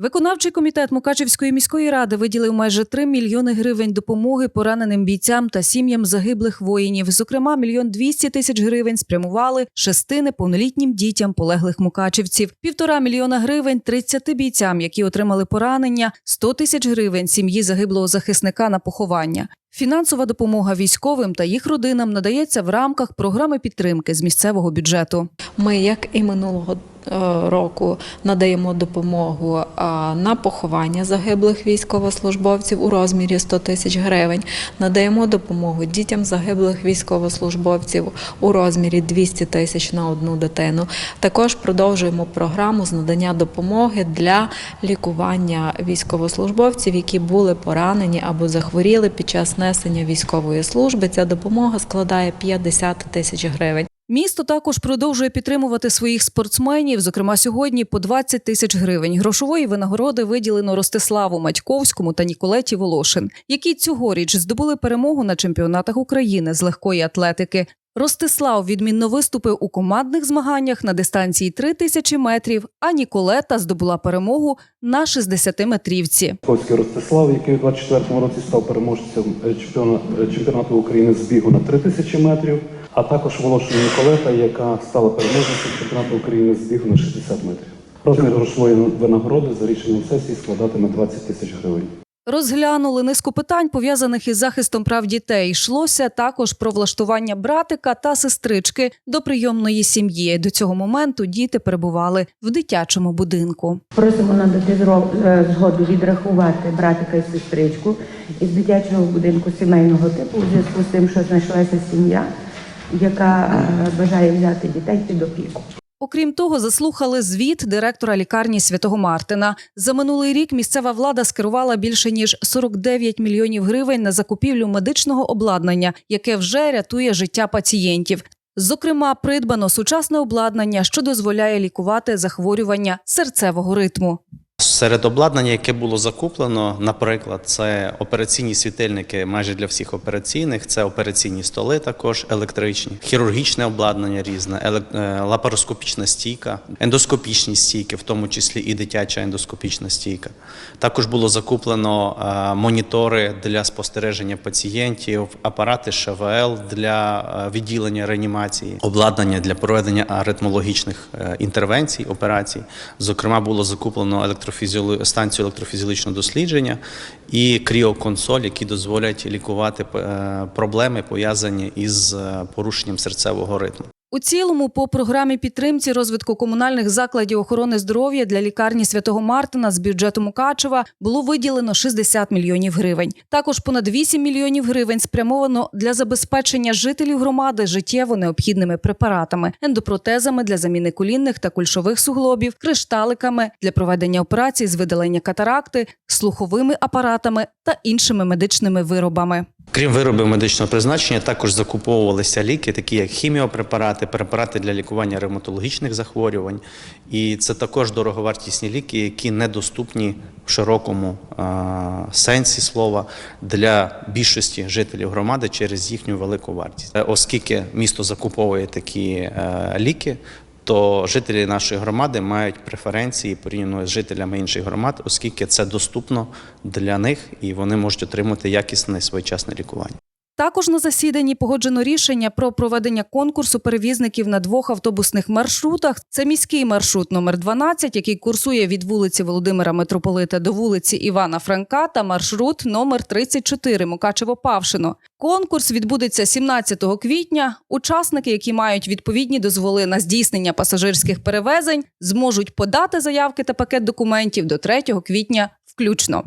Виконавчий комітет Мукачевської міської ради виділив майже 3 мільйони гривень допомоги пораненим бійцям та сім'ям загиблих воїнів. Зокрема, мільйон 200 тисяч гривень спрямували шести неповнолітнім дітям полеглих мукачівців, півтора мільйона гривень 30 бійцям, які отримали поранення, 100 тисяч гривень сім'ї загиблого захисника на поховання. Фінансова допомога військовим та їх родинам надається в рамках програми підтримки з місцевого бюджету. Ми, як і минулого року, надаємо допомогу на поховання загиблих військовослужбовців у розмірі 100 тисяч гривень. Надаємо допомогу дітям загиблих військовослужбовців у розмірі 200 тисяч на одну дитину. Також продовжуємо програму з надання допомоги для лікування військовослужбовців, які були поранені або захворіли під час несення військової служби. Ця допомога складає 50 тисяч гривень. Місто також продовжує підтримувати своїх спортсменів. Зокрема, сьогодні по 20 тисяч гривень грошової винагороди виділено Ростиславу Матьковському та Ніколеті Волошин, які цьогоріч здобули перемогу на чемпіонатах України з легкої атлетики. Ростислав відмінно виступив у командних змаганнях на дистанції 3 тисячі метрів, а Ніколета здобула перемогу на 60-метрівці. Ковський Ростислав, який у 24-му році став переможцем е, е, чемпіонату України з бігу на 3000 метрів, а також Волошина Ніколета, яка стала переможницею чемпіонату України з бігу на 60 метрів. Розмір грошової винагороди за рішенням сесії складатиме 20 тисяч гривень. Розглянули низку питань, пов'язаних із захистом прав дітей. Йшлося також про влаштування братика та сестрички до прийомної сім'ї. До цього моменту діти перебували в дитячому будинку. Просимо надати е, згоду відрахувати братика і сестричку із дитячого будинку сімейного типу у зв'язку з тим, що знайшлася сім'я, яка е, бажає взяти дітей під опіку. Окрім того, заслухали звіт директора лікарні Святого Мартина. За минулий рік місцева влада скерувала більше ніж 49 мільйонів гривень на закупівлю медичного обладнання, яке вже рятує життя пацієнтів. Зокрема, придбано сучасне обладнання, що дозволяє лікувати захворювання серцевого ритму. Серед обладнання, яке було закуплено, наприклад, це операційні світильники майже для всіх операційних, це операційні столи, також електричні, хірургічне обладнання різне, е, лапароскопічна стійка, ендоскопічні стійки, в тому числі і дитяча ендоскопічна стійка. Також було закуплено е, монітори для спостереження пацієнтів, апарати ШВЛ для е, відділення реанімації, обладнання для проведення аритмологічних інтервенцій, операцій. Зокрема, було закуплено електрофізіолу- станцію електрофізіологічного дослідження і кріоконсоль, які дозволять лікувати е, проблеми, пов'язані із е, порушенням серцевого ритму. У цілому, по програмі підтримці розвитку комунальних закладів охорони здоров'я для лікарні Святого Мартина з бюджету Мукачева було виділено 60 мільйонів гривень. Також понад 8 мільйонів гривень спрямовано для забезпечення жителів громади життєво необхідними препаратами, ендопротезами для заміни колінних та кульшових суглобів, кришталиками для проведення операцій з видалення катаракти, слуховими апаратами та іншими медичними виробами. Крім виробів медичного призначення, також закуповувалися ліки, такі як хіміопрепарати, препарати для лікування ревматологічних захворювань. І це також дороговартісні ліки, які недоступні в широкому сенсі слова для більшості жителів громади через їхню велику вартість. Е, Оскільки місто закуповує такі е, ліки, то жителі нашої громади мають преференції порівняно з жителями інших громад, оскільки це доступно для них і вони можуть отримати якісне своєчасне лікування. Також на засіданні погоджено рішення про проведення конкурсу перевізників на двох автобусних маршрутах. Це міський маршрут номер 12, який курсує від вулиці Володимира Митрополита до вулиці Івана Франка, та маршрут номер 34 Мукачево-Павшино. Конкурс відбудеться 17 квітня. Учасники, які мають відповідні дозволи на здійснення пасажирських перевезень, зможуть подати заявки та пакет документів до 3 квітня включно.